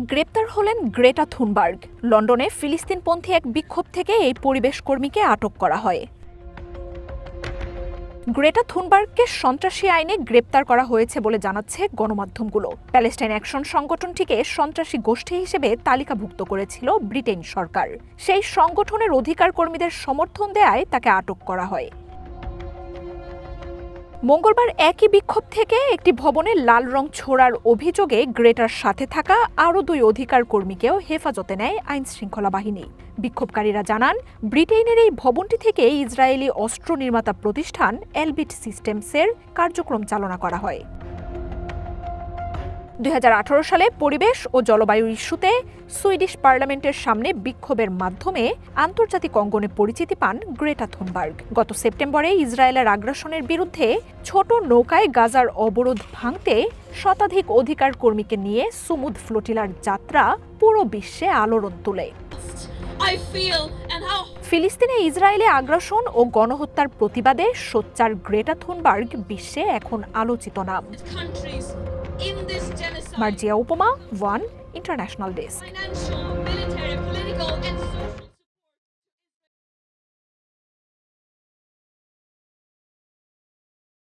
গ্রেপ্তার হলেন Greta Thunberg. লন্ডনে ফিলিস্তিনপন্থী এক বিক্ষোভ থেকে এই পরিবেশ কর্মীকে আটক করা হয়। গ্রেটা থুনবার্গকে সন্ত্রাসী আইনে গ্রেপ্তার করা হয়েছে বলে জানাচ্ছে গণমাধ্যমগুলো। প্যালেস্টাইন অ্যাকশন সংগঠনটিকে সন্ত্রাসী গোষ্ঠী হিসেবে তালিকাভুক্ত করেছিল ব্রিটেন সরকার। সেই সংগঠনের অধিকার কর্মীদের সমর্থন দেয়ায় তাকে আটক করা হয়। মঙ্গলবার একই বিক্ষোভ থেকে একটি ভবনে লাল রং ছোড়ার অভিযোগে গ্রেটার সাথে থাকা আরও দুই অধিকার কর্মীকেও হেফাজতে নেয় আইন শৃঙ্খলা বাহিনী। বিক্ষোভকারীরা জানান ব্রিটেনের এই ভবনটি থেকে ইসরায়েলি অস্ত্র নির্মাতা প্রতিষ্ঠান এলবিট সিস্টেমসের কার্যক্রম চালনা করা হয়। দুই হাজার আঠারো সালে পরিবেশ ও জলবায়ু ইস্যুতে সুইডিশ পার্লামেন্টের সামনে বিক্ষোভের মাধ্যমে আন্তর্জাতিক অঙ্গনে পরিচিতি পান গ্রেটা থুনবার্গ। গত সেপ্টেম্বরে ইসরায়েলের আগ্রাসনের বিরুদ্ধে ছোট নৌকায় গাজার অবরোধ ভাঙতে শতাধিক অধিকার কর্মীকে নিয়ে সুমুদ ফ্লোটিলার যাত্রা পুরো বিশ্বে আলোড়ন তোলে। ফিলিস্তিনে ইসরায়েলে আগ্রাসন ও গণহত্যার প্রতিবাদে সোচ্চার গ্রেটা থুনবার্গ বিশ্বে এখন আলোচিত নাম। Marjia Upama won International Disc.